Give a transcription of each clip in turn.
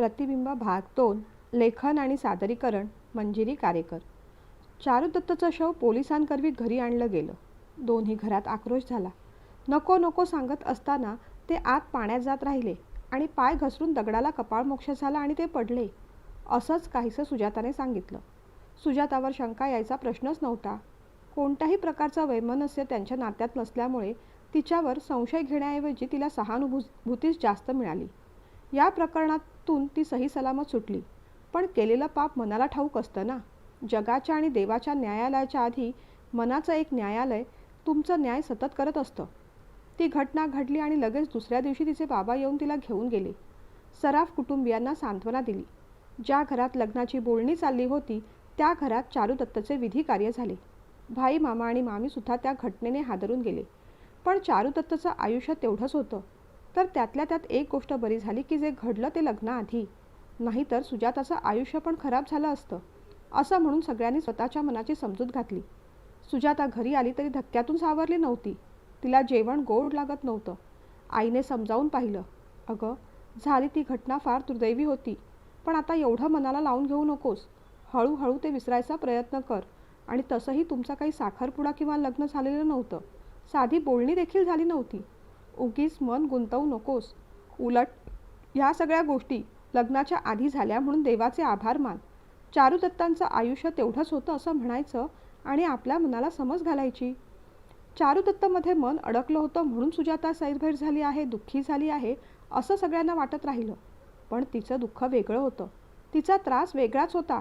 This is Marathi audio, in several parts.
प्रतिबिंब भाग दोन लेखन आणि सादरीकरण मंजिरी कारेकर चारुदत्तचं शव पोलिसांकरवी घरी आणलं गेलं. दोन्ही घरात आक्रोश झाला. नको नको सांगत असताना ते आत पाण्यात जात राहिले आणि पाय घसरून दगडाला कपाळमोक्ष झाला आणि ते पडले. असंच काहीसं सुजाताने सांगितलं. सुजातावर शंका यायचा प्रश्नच नव्हता. कोणत्याही प्रकारचा वैमनस्य त्यांच्या नात्यात नसल्यामुळे तिच्यावर संशय घेण्याऐवजी तिला सहानुभूतीच जास्त मिळाली. या प्रकरणातून ती सही सलामत सुटली. पण केलेलं पाप मनाला ठाऊक असतं ना. जगाच्या आणि देवाच्या न्यायालयाच्या आधी मनाचं एक न्यायालय तुमचं न्याय सतत करत असतं. ती घटना घडली आणि लगेच दुसऱ्या दिवशी तिचे बाबा येऊन तिला घेऊन गेले. सराफ कुटुंबियांना सांत्वना दिली. ज्या घरात लग्नाची बोलणी चालली होती त्या घरात चारुदत्तचे विधी कार्य झाले. भाई मामा आणि मामीसुद्धा त्या घटनेने हादरून गेले. पण चारुदत्तचं आयुष्य तेवढंच होतं. तर त्यातल्या त्यात एक गोष्ट बरी झाली की जे घडलं ते लग्नाआधी. नाहीतर सुजाताचं आयुष्य पण खराब झालं असतं असं म्हणून सगळ्यांनी स्वतःच्या मनाची समजूत घातली. सुजाता घरी आली तरी धक्क्यातून सावरली नव्हती. तिला जेवण गोड लागत नव्हतं. आईने समजावून पाहिलं अगं झाली ती घटना फार दुर्दैवी होती पण आता एवढं मनाला लावून घेऊ नकोस. हळूहळू ते विसरायचा प्रयत्न कर आणि तसंही तुमचा काही साखरपुडा किंवा लग्न झालेलं नव्हतं. साधी बोलणी देखील झाली नव्हती. उगीच मन गुंतवू नकोस. उलट ह्या सगळ्या गोष्टी लग्नाच्या आधी झाल्या म्हणून देवाचे आभार मान. चारुदत्तांचं आयुष्य तेवढंच होतं असं म्हणायचं आणि आपल्या मनाला समज घालायची. चारुदत्तमध्ये मन अडकलं होतं म्हणून सुजाता सैरभैर झाली आहे दुःखी झाली आहे असं सगळ्यांना वाटत राहिलं. पण तिचं दुःख वेगळं होतं. तिचा त्रास वेगळाच होता.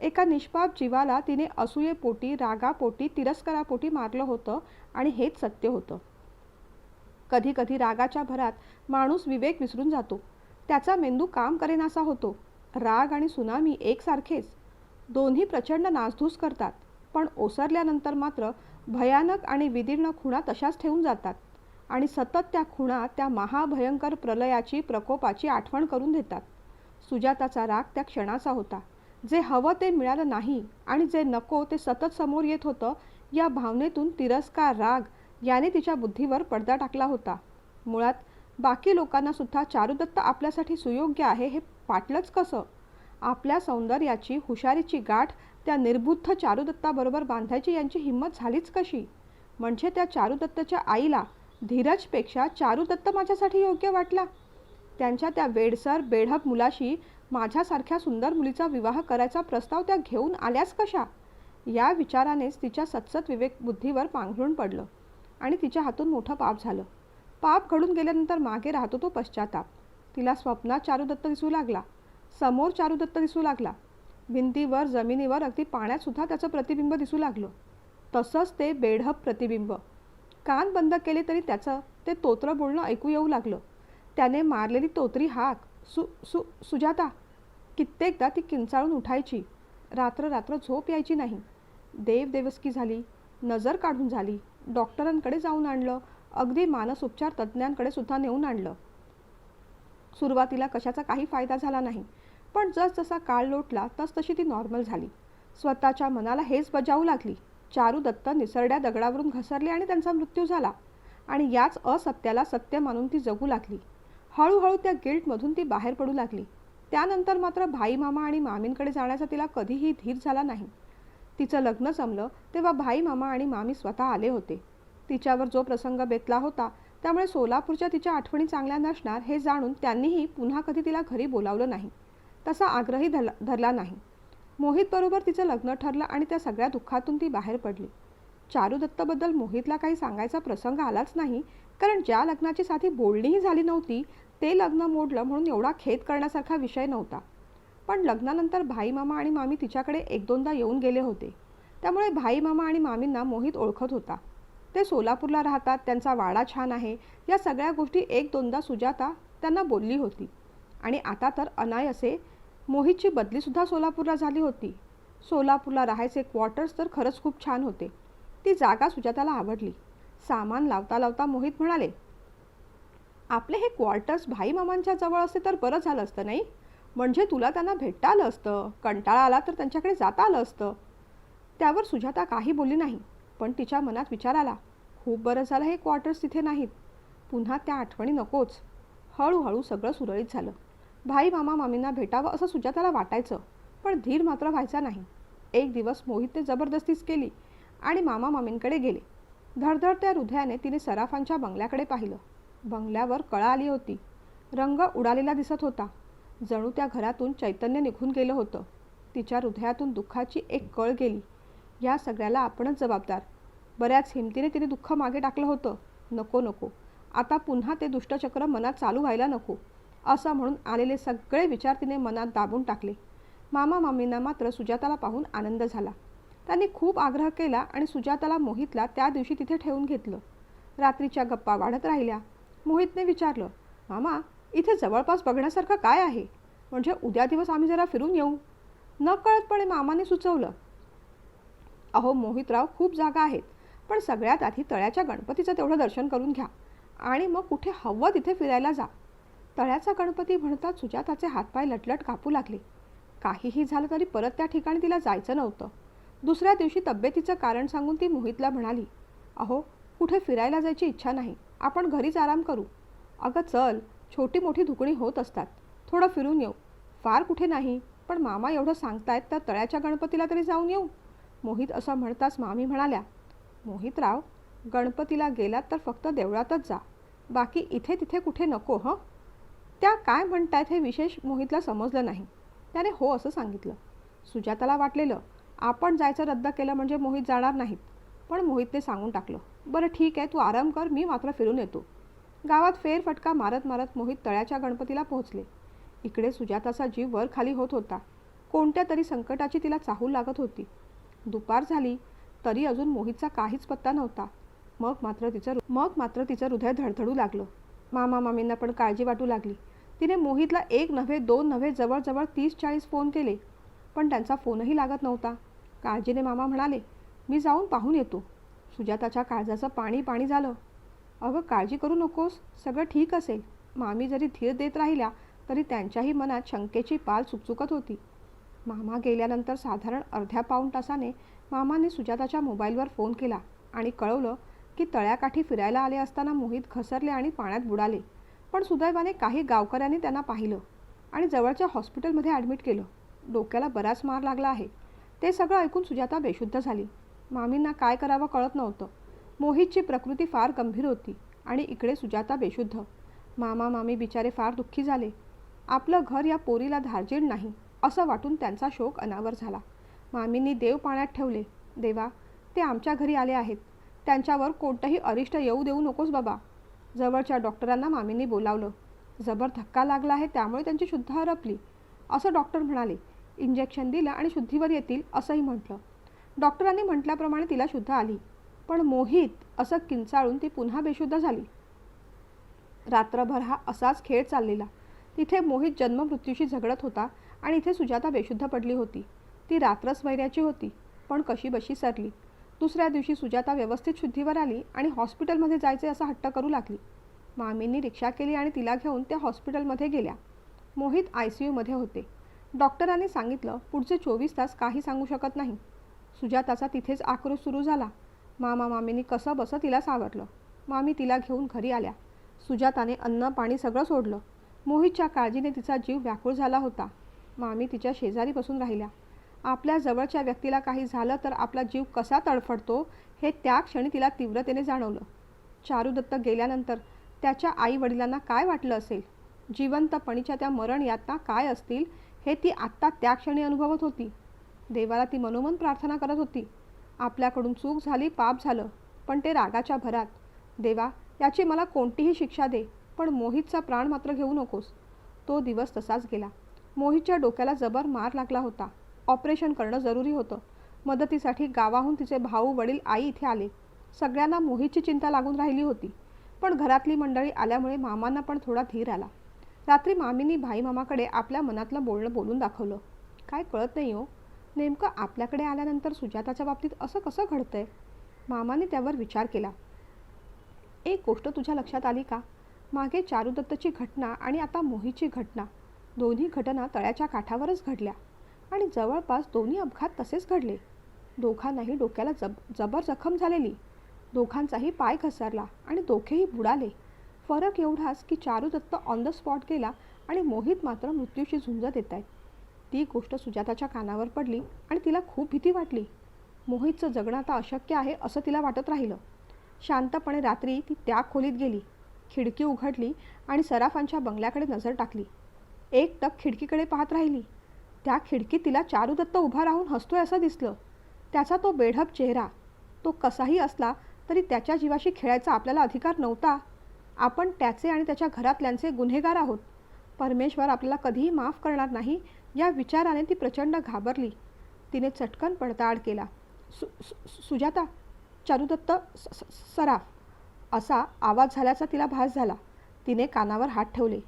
एका निष्पाप जीवाला तिने असूयेपोटी रागापोटी तिरस्कारापोटी मारलं होतं आणि हेच सत्य होतं. कधी कधी रागाच्या भरात माणूस विवेक विसरून जातो. त्याचा मेंदू काम करेनासा होतो. राग आणि सुनामी एकसारखेच. दोन्ही प्रचंड नासधूस करतात पण ओसरल्यानंतर मात्र भयानक आणि विदीर्ण खुणा तशाच ठेवून जातात आणि सतत त्या खुणा त्या महाभयंकर प्रलयाची प्रकोपाची आठवण करून देतात. सुजाताचा राग त्या क्षणाचा होता. जे हवं ते मिळालं नाही आणि जे नको ते सतत समोर येत होतं या भावनेतून तिरस्कार राग याने तिच्या बुद्धीवर पडदा टाकला होता. मुळात बाकी लोकांना सुद्धा चारुदत्त आपल्यासाठी सुयोग्य आहे हे पाटलंच कसं? आपल्या सौंदर्याची हुशारीची गाठ त्या निर्बुद्ध चारुदत्ताबरोबर बांधायची यांची हिंमत झालीच कशी? म्हणजे त्या चारुदत्तच्या आईला धीरजपेक्षा चारुदत्त माझ्यासाठी योग्य वाटला? त्यांच्या त्या वेडसर बेढप मुलाशी माझ्यासारख्या सुंदर मुलीचा विवाह करायचा प्रस्ताव त्या घेऊन आल्यास कशा? या विचारानेच तिच्या सतसत विवेक बुद्धीवर पांघरून पडलं. आणि तिच्या हातून मोठं पाप झालं. पाप घडून गेल्यानंतर मागे राहतो तो पश्चाताप. तिला स्वप्नात चारुदत्त दिसू लागला. समोर चारुदत्त दिसू लागला. भिंतीवर जमिनीवर अगदी पाण्यातसुद्धा त्याचं प्रतिबिंब दिसू लागलं. तसंच ते बेढप प्रतिबिंब. कान बंद केले तरी त्याचं ते तोत्र बोलणं ऐकू येऊ लागलं. त्याने मारलेली तोत्री हाक सु सु सुजाता कित्येकदा ती किंचाळून उठायची. रात्र रात्र झोप यायची नाही. देव देवस्की झाली. नजर काढून झाली. डॉक्टरांकडे जाऊन आणलं. अगदी मानसोपचार तज्ज्ञांकडे सुद्धा नेऊन आणलं. सुरुवातीला कशाचा काही फायदा झाला नाही. पण जसजसा काळ लोटला तसतशी ती नॉर्मल झाली. स्वतःच्या मनाला हेच बजावू लागली. चारू दत्त निसरड्या दगडावरून घसरले आणि त्यांचा मृत्यू झाला. आणि याच असत्याला सत्य मानून ती जगू लागली. हळूहळू त्या गिल्टमधून ती बाहेर पडू लागली. त्यानंतर मात्र भाई मामा आणि मामींकडे जाण्याचा तिला कधीही धीर झाला नाही. तिचं लग्न जमलं तेव्हा भाई मामा आणि मामी स्वतः आले होते. तिच्यावर जो प्रसंग बेतला होता त्यामुळे सोलापूरच्या तिच्या आठवणी चांगल्या नसणार हे जाणून त्यांनीही पुन्हा कधी तिला घरी बोलावलं नाही. तसा आग्रही धरला धरला नाही. मोहितबरोबर तिचं लग्न ठरलं आणि त्या सगळ्या दुःखातून ती बाहेर पडली. चारुदत्तबद्दल मोहितला काही सांगायचा प्रसंग आलाच नाही कारण ज्या लग्नाची साधी बोलणीही झाली नव्हती ते लग्न मोडलं म्हणून एवढा खेद करण्यासारखा विषय नव्हता. पण लग्नानंतर भाई मामा आणि मामी तिच्याकडे एक दोनदा येऊन गेले होते. त्यामुळे भाई मामा आणि मामींना मोहित ओळखत होता. ते सोलापूरला राहतात त्यांचा वाडा छान आहे. या सगळ्या गोष्टी एक दोनदा सुजाता त्यांना बोलली होती. आणि आता तर अनायसे मोहितची बदलीसुद्धा सोलापूरला झाली होती. सोलापूरला राहायचे क्वार्टर्स तर खरंच खूप छान होते. ती जागा सुजाताला आवडली. सामान लावता लावता मोहित म्हणाले आपले हे क्वार्टर्स भाई मामांच्या जवळ असते तर बरं झालं असतं नाही? म्हणजे तुला त्यांना भेटता आलं असतं कंटाळा आला तर त्यांच्याकडे जाता आलं असतं. त्यावर सुजाता काही बोलली नाही पण तिच्या मनात विचार आला खूप बरं झालं हे क्वार्टर्स तिथे नाहीत. पुन्हा त्या आठवणी नकोच. हळूहळू सगळं सुरळीत झालं. भाई मामा मामींना भेटावं असं सुजाताला वाटायचं पण धीर मात्र व्हायचा नाही. एक दिवस मोहितने जबरदस्तीच केली आणि मामा मामींकडे गेले. धडधडत्या हृदयाने तिने सराफांच्या बंगल्याकडे पाहिलं. बंगल्यावर कळा आली होती. रंग उडालेला दिसत होता. जणू त्या घरातून चैतन्य निघून गेलं होतं. तिच्या हृदयातून दुःखाची एक कळ गेली. या सगळ्याला आपणच जबाबदार. बऱ्याच हिमतीने तिने दुःख मागे टाकलं होतं. नको नको. आता पुन्हा ते दुष्टचक्र मनात चालू व्हायला नको. असं म्हणून आलेले सगळे विचार तिने मनात दाबून टाकले. मामा मामींना मात्र सुजाताला पाहून आनंद झाला. त्यांनी खूप आग्रह केला आणि सुजाताला मोहितला त्या दिवशी तिथे ठेवून घेतलं. रात्रीच्या गप्पा वाढत राहिल्या. मोहितने विचारलं मामा इथे जवळपास बघण्यासारखं काय आहे? म्हणजे उद्या दिवस आम्ही जरा फिरून येऊ. न कळतपणे मामाने सुचवलं. अहो मोहितराव खूप जागा आहेत पण सगळ्यात आधी तळ्याच्या गणपतीचं तेवढं दर्शन करून घ्या आणि मग कुठे हवं तिथे फिरायला जा. तळ्याचा गणपती म्हणतात सुजाताचे हातपाय लटलट कापू लागले. काहीही झालं तरी परत त्या ठिकाणी तिला जायचं नव्हतं. दुसऱ्या दिवशी तब्येतीचं कारण सांगून ती मोहितला म्हणाली अहो कुठे फिरायला जायची इच्छा नाही. आपण घरीच आराम करू. अगं चल छोटी मोठी धुकणी होत असतात. थोडं फिरून येऊ. फार कुठे नाही पण मामा एवढं सांगतायत तर तळ्याच्या गणपतीला तरी जाऊन येऊ. मोहित असं म्हणताच मामी म्हणाल्या मोहितराव गणपतीला गेलात तर फक्त देवळातच जा. बाकी इथे तिथे कुठे नको हं? त्या काय म्हणतायत हे विशेष मोहितला समजलं नाही. त्याने हो असं सांगितलं. सुजाताला वाटलेलं आपण जायचं रद्द केलं म्हणजे मोहित जाणार नाहीत. पण मोहितने सांगून टाकलं बरं ठीक आहे तू आराम कर मी मात्र फिरून येतो. गावात फेरफटका मारत मारत मोहित तळ्याच्या गणपतीला पोहोचले. इकडे सुजाताचा जीव वर खाली होत होता. कोणत्या तरी संकटाची तिला चाहूल लागत होती. दुपार झाली तरी अजून मोहितचा काहीच पत्ता नव्हता. मग मात्र तिचं मग मात्र तिचं हृदय धडधडू लागलं. मामा मामींना पण काळजी वाटू लागली. तिने मोहितला एक नव्हे दोन नव्हे जवळजवळ तीस चाळीस फोन केले. पण त्यांचा फोनही लागत नव्हता. काळजीने मामा म्हणाले मी जाऊन पाहून येतो. सुजाताच्या काळजाचं पाणी पाणी झालं. अगं काळजी करू नकोस. सगळं ठीक असेल. मामी जरी धीर देत राहिल्या तरी त्यांच्याही मनात शंकेची पाल चुकचुकत होती. मामा गेल्यानंतर साधारण अर्ध्या पाऊण तासाने मामाने सुजाताच्या मोबाईलवर फोन केला आणि कळवलं की तळ्याकाठी फिरायला आले असताना मोहित घसरले आणि पाण्यात बुडाले. पण सुदैवाने काही गावकऱ्यांनी त्यांना पाहिलं आणि जवळच्या हॉस्पिटलमध्ये ॲडमिट केलं. डोक्याला बराच मार लागला आहे. ते सगळं ऐकून सुजाता बेशुद्ध झाली. मामींना काय करावं कळत नव्हतं. मोहितची प्रकृती फार गंभीर होती आणि इकडे सुजाता बेशुद्ध. मामा मामी बिचारे फार दुःखी झाले. आपलं घर या पोरीला धारजीण नाही असं वाटून त्यांचा शोक अनावर झाला. मामींनी देव पाण्यात ठेवले. देवा ते आमच्या घरी आले आहेत. त्यांच्यावर कोणतंही अरिष्ट येऊ देऊ नकोस बाबा. जवळच्या डॉक्टरांना मामींनी बोलावलं. जबर धक्का लागला आहे त्यामुळे त्यांची शुद्ध हरपली. असं डॉक्टर म्हणाले. इंजेक्शन दिलं आणि शुद्धीवर येतील असंही म्हटलं. डॉक्टरांनी म्हटल्याप्रमाणे तिला शुद्ध आली. पण मोहित असं किंचाळून ती पुन्हा बेशुद्ध झाली. रात्रभर हा असाच खेळ चाललेला. तिथे मोहित जन्ममृत्यूशी झगडत होता आणि इथे सुजाता बेशुद्ध पडली होती. ती रात्रच वैऱ्याची होती पण कशी बशी सरली. दुसऱ्या दिवशी सुजाता व्यवस्थित शुद्धीवर आली आणि हॉस्पिटलमध्ये जायचे असा हट्ट करू लागली. मामींनी रिक्षा केली आणि तिला घेऊन त्या हॉस्पिटलमध्ये गेल्या. मोहित आय सी यूमध्ये होते. डॉक्टरांनी सांगितलं पुढचे चोवीस तास काही सांगू शकत नाही. सुजाताचा तिथेच आक्रोश सुरू झाला. मामा मामीनी कसं बसं तिला सावरलं. मामी तिला घेऊन घरी आल्या. सुजाताने अन्न पाणी सगळं सोडलं. मोहितच्या काळजीने तिचा जीव व्याकुळ झाला होता. मामी तिच्या शेजारी बसून राहिल्या. आपल्या जवळच्या व्यक्तीला काही झालं तर आपला जीव कसा तडफडतो हे त्या क्षणी तिला तीव्रतेने जाणवलं. चारुदत्त गेल्यानंतर त्याच्या आई वडिलांना काय वाटलं असेल? जिवंतपणीच्या त्या मरण यातना काय असतील हे ती आत्ता त्या क्षणी अनुभवत होती. देवाला ती मनोमन प्रार्थना करत होती. आपल्याकडून चूक झाली पाप झालं पण ते रागाच्या भरात. देवा याची मला कोणतीही शिक्षा दे पण मोहितचा प्राण मात्र घेऊ नकोस. तो दिवस तसाच गेला. मोहितच्या डोक्याला जबर मार लागला होता. ऑपरेशन करणं जरुरी होतं. मदतीसाठी गावाहून तिचे भाऊ वडील आई इथे आले. सगळ्यांना मोहितची चिंता लागून राहिली होती. पण घरातली मंडळी आल्यामुळे मामांना पण थोडा धीर आला. रात्री मामींनी भाई मामाकडे आपल्या मनातलं बोलणं बोलून दाखवलं. काय कळत नाही हो. नेमकं आपल्याकडे आल्यानंतर सुजाताच्या बाबतीत असं कसं घडतंय? मामाने त्यावर विचार केला. एक गोष्ट तुझ्या लक्षात आली का? मागे चारुदत्तची घटना आणि आता मोहीची घटना. दोन्ही घटना तळ्याच्या काठावरच घडल्या आणि जवळपास दोन्ही अपघात तसेच घडले. दोघांनाही डोक्याला जब जबर जखम झालेली. दोघांचाही पाय घसरला आणि दोघेही बुडाले. फरक एवढाच की चारुदत्त ऑन द स्पॉट गेला आणि मोहित मात्र मृत्यूशी झुंज देत आहेत ती गोष्ट सुजाताच्या कानावर पडली आणि तिला खूप भीती वाटली. मोहितचं जगणं आता अशक्य आहे असं तिला वाटत राहिलं. शांतपणे रात्री ती त्या खोलीत गेली. खिडकी उघडली आणि सराफांच्या बंगल्याकडे नजर टाकली. एक टक खिडकीकडे पाहत राहिली. त्या खिडकीत तिला चारुदत्त उभा राहून हसतोय असं दिसलं. त्याचा तो बेढप चेहरा. तो कसाही असला तरी त्याच्या जीवाशी खेळायचा आपल्याला अधिकार नव्हता. आपण त्याचे आणि त्याच्या घरातल्यांचे गुन्हेगार आहोत. परमेश्वर आपल्याला कधीही माफ करणार नाही या विचाराने ती प्रचंड घाबरली. तिने चटकन पडताळ केला. सु सु- सुजाता चारुदत्त स- स- सराफ असा आवाज झाल्याचा तिला भास झाला. तिने कानावर हात ठेवले.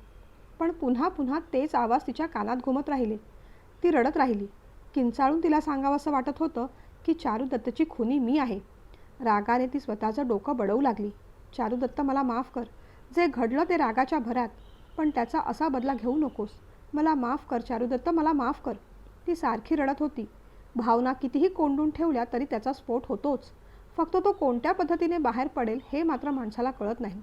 पण पुन्हा पुन्हा तेच आवाज तिच्या कानात घुमत राहिले. ती रडत राहिली. किंचाळून तिला सांगावंसं वाटत होतं की चारुदत्तची खुनी मी आहे. रागाने ती स्वतःचं डोकं बडवू लागली. चारुदत्त मला माफ कर. जे घडलं ते रागाच्या भरात. पण त्याचा असा बदला घेऊ नकोस. मला माफ कर चारुदत्त मला माफ कर. ती सारखी रडत होती. भावना कितीही कोंडून ठेवल्या तरी त्याचा स्फोट होतोच. फक्त तो कोणत्या पद्धतीने बाहेर पडेल हे मात्र माणसाला कळत नाही.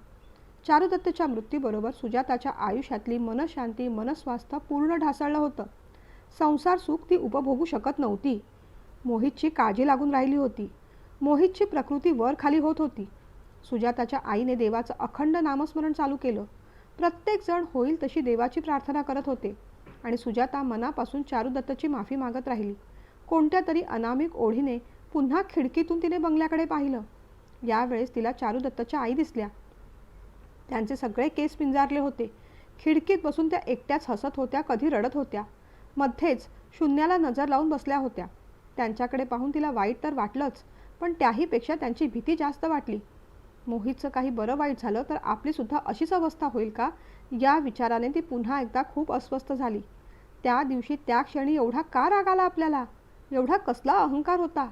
चारुदत्तच्या मृत्यूबरोबर सुजाताच्या आयुष्यातली मनशांती मनस्वास्थ्य पूर्ण ढासळलं होतं. संसार सुख ती उपभोगू शकत नव्हती. मोहितची काळजी लागून राहिली होती. मोहितची प्रकृती वर खाली होत होती. सुजाताच्या आईने देवाचं अखंड नामस्मरण चालू केलं. प्रत्येक जण होईल तशी देवाची प्रार्थना करत होते. आणि सुजाता मनापासून चारुदत्तची माफी मागत राहिली. कोणत्या तरी अनामिक ओढीने पुन्हा खिडकीतून तिने बंगल्याकडे पाहिलं. यावेळेस तिला चारुदत्तच्या आई दिसल्या. त्यांचे सगळे केस पिंजारले होते. खिडकीत बसून त्या एकट्याच हसत होत्या कधी रडत होत्या. मध्येच शून्याला नजर लावून बसल्या होत्या. त्यांच्याकडे पाहून तिला वाईट तर वाटलंच पण त्याहीपेक्षा त्यांची भीती जास्त वाटली. मोहितचं काही बरं वाईट झालं तर आपलीसुद्धा अशीच अवस्था होईल का? या विचाराने ती पुन्हा एकदा खूप अस्वस्थ झाली. त्या दिवशी त्या क्षणी एवढा का राग आला आपल्याला? एवढा कसला अहंकार होता?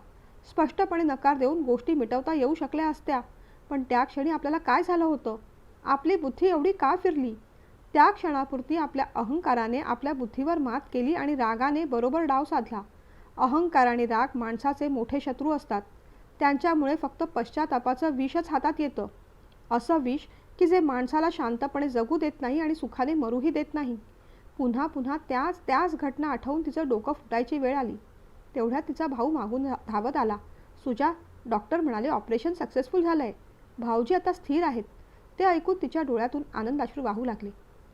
स्पष्टपणे नकार देऊन गोष्टी मिटवता येऊ शकल्या असत्या पण त्या क्षणी आपल्याला काय झालं होतं? आपली बुद्धी एवढी का फिरली? त्या क्षणापुरती आपल्या अहंकाराने आपल्या बुद्धीवर मात केली आणि रागाने बरोबर डाव साधला. अहंकार आणि राग माणसाचे मोठे शत्रू असतात. त्यांच्यामुळे फक्त पश्चातापाचं विषच हातात येतं. असं विष की जे माणसाला शांतपणे जगू देत नाही आणि सुखाने मरूही देत नाही. पुन्हा पुन्हा त्याच त्याच घटना आठवून तिचं डोकं फुटायची वेळ आली. तेवढ्यात तिचा भाऊ मागून धावत आला. सुजा डॉक्टर म्हणाले ऑपरेशन सक्सेसफुल झालं आहे भाऊजी आता स्थिर आहेत. ते ऐकून तिच्या डोळ्यातून आनंदाश्रू वाहू लागले.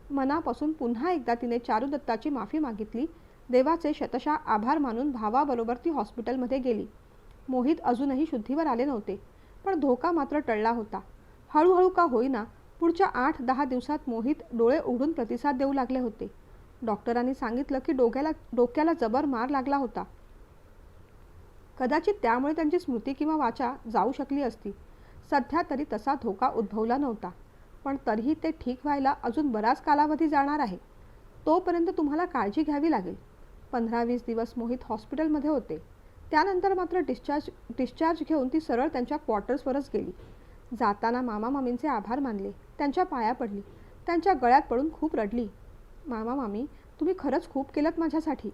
मनापासून पुन्हा एकदा तिने चारुदत्ताची माफी मागितली. देवाचे शतशा आभार मानून भावाबरोबर ती हॉस्पिटलमध्ये गेली. मोहित अजूनही शुद्धीवर आले नव्हते पण धोका मात्र टळला होता. हळूहळू का होईना पुढच्या आठ दहा दिवसात मोहित डोळे उघडून प्रतिसाद देऊ लागले होते. डॉक्टरांनी सांगितलं की डोक्याला डोक्याला जबर मार लागला होता. कदाचित त्यामुळे त्यांची स्मृती किंवा वाचा जाऊ शकली असती. सध्या तरी तसा धोका उद्भवला नव्हता पण तरीही ते ठीक व्हायला अजून बराच कालावधी जाणार आहे. तोपर्यंत तुम्हाला काळजी घ्यावी लागेल. पंधरा वीस दिवस मोहित हॉस्पिटलमध्ये होते. त्यानंतर मात्र डिस्चार्ज डिस्चार्ज घेऊन ती सरळ त्यांच्या क्वार्टर्सवरच गेली. जाताना मामा मामींचे आभार मानले. त्यांच्या पाया पडली. त्यांच्या गळ्यात पडून खूप रडली. मामा मामी तुम्ही खरंच खूप केलं माझ्यासाठी.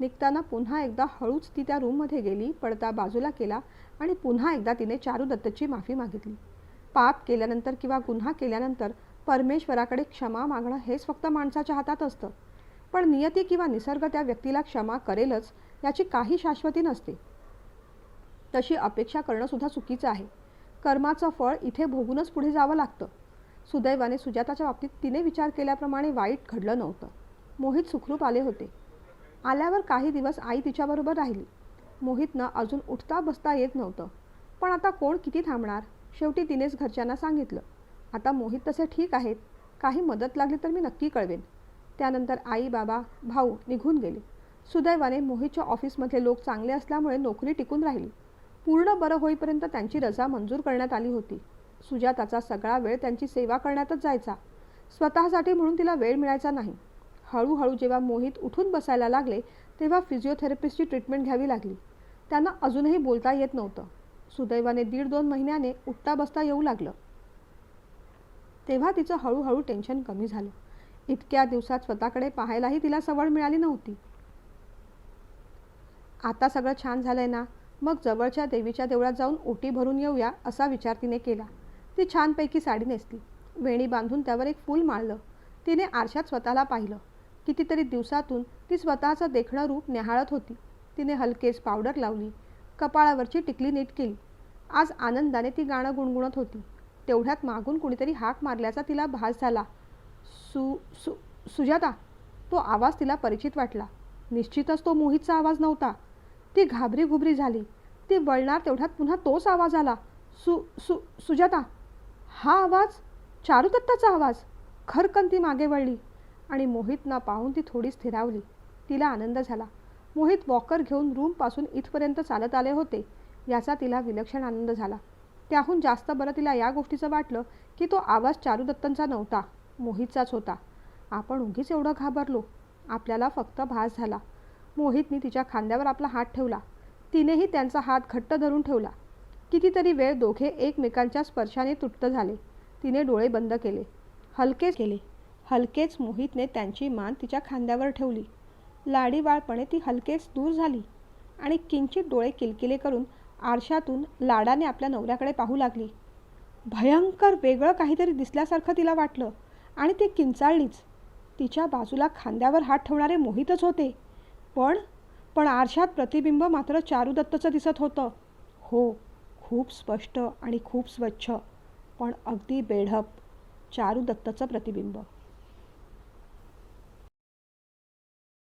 निघताना पुन्हा एकदा हळूच ती त्या रूममध्ये गेली पडदा बाजूला केला आणि पुन्हा एकदा तिने चारू दत्तची माफी मागितली. पाप केल्यानंतर किंवा गुन्हा केल्यानंतर परमेश्वराकडे क्षमा मागणं हेच फक्त माणसाच्या हातात असतं. पण नियती किंवा निसर्ग त्या व्यक्तीला क्षमा करेलच याची काही शाश्वती नसते. तशी अपेक्षा करणंसुद्धा चुकीचं आहे. कर्माचं फळ इथे भोगूनच पुढे जावं लागतं. सुदैवाने सुजाताच्या बाबतीत तिने विचार केल्याप्रमाणे वाईट घडलं नव्हतं. मोहित सुखरूप आले होते. आल्यावर काही दिवस आई तिच्याबरोबर राहिली. मोहितनं अजून उठता बसता येत नव्हतं. पण आता कोण किती थांबणार? शेवटी तिनेच घरच्यांना सांगितलं. आता मोहित तसे ठीक आहेत. काही मदत लागली तर मी नक्की कळवेन. त्यानंतर आई बाबा भाऊ निघून गेले. सुदैवाने मोहितच्या ऑफिसमधले लोक चांगले असल्यामुळे नोकरी टिकून राहिली. पूर्ण बरं होईपर्यंत त्यांची रजा मंजूर करण्यात आली होती. सुजाताचा सगळा वेळ त्यांची सेवा करण्यातच जायचा. स्वतःसाठी म्हणून तिला वेळ मिळायचा नाही. हळूहळू जेव्हा मोहित उठून बसायला लागले तेव्हा फिजिओथेरपिस्टची ट्रीटमेंट घ्यावी लागली. त्यांना अजूनही बोलता येत नव्हतं. सुदैवाने दीड दोन महिन्याने उठता बसता येऊ लागलं. तेव्हा तिचं हळूहळू टेन्शन कमी झालं. इतक्या दिवसात स्वतःकडे पाहायलाही तिला सवड मिळाली नव्हती. आता सगळं छान झालं आहे ना? मग जवळच्या देवीच्या देवळात जाऊन ओटी भरून येऊया असा विचार तिने केला. ती छानपैकी साडी नेसली. वेणी बांधून त्यावर एक फूल माळलं. तिने आरशात स्वतःला पाहिलं. कितीतरी दिवसातून ती स्वतःचं देखणं रूप न्याहाळत होती. तिने हलकेच पावडर लावली. कपाळावरची टिकली नीट केली. आज आनंदाने ती गाणं गुणगुणत होती. तेवढ्यात मागून कुणीतरी हाक मारल्याचा तिला भास झाला. सु सु सुजाता तो आवाज तिला परिचित वाटला. निश्चितच तो मोहितचा आवाज नव्हता. ती घाबरी घुबरी झाली. ती वळणार तेवढ्यात पुन्हा तोच आवाज आला. सु सु सुजाता हा आवाज? चारुदत्ताचा आवाज? खरकन ती मागे वळली आणि मोहितना पाहून ती थोडी स्थिरावली. तिला आनंद झाला. मोहित वॉकर घेऊन रूमपासून इथपर्यंत चालत आले होते याचा तिला विलक्षण आनंद झाला. त्याहून जास्त बरं तिला या गोष्टीचं वाटलं की तो आवाज चारुदत्तांचा नव्हता मोहितचाच होता. आपण उगीच एवढं घाबरलो. आपल्याला फक्त भास झाला. मोहितने तिच्या खांद्यावर आपला हात ठेवला. तिनेही त्यांचा हात घट्ट धरून ठेवला. कितीतरी वेळ दोघे एकमेकांच्या स्पर्शाने तुट्ट झाले. तिने डोळे बंद केले. हलकेच केले. हलकेच मोहितने त्यांची मान तिच्या खांद्यावर ठेवली. लाडीवाळपणे ती हलकेच दूर झाली आणि किंचित डोळे किलकिले करून आरशातून लाडाने आपल्या नवऱ्याकडे पाहू लागली. भयंकर वेगळं काहीतरी दिसल्यासारखं तिला वाटलं आणि ती किंचाळलीच. तिच्या बाजूला खांद्यावर हात ठेवणारे मोहितच होते. पण पण आरशात प्रतिबिंब मात्र चारुदत्तचं दिसत होतं. हो खूप स्पष्ट आणि खूप स्वच्छ पण अगदी बेढप चारुदत्तचं प्रतिबिंब.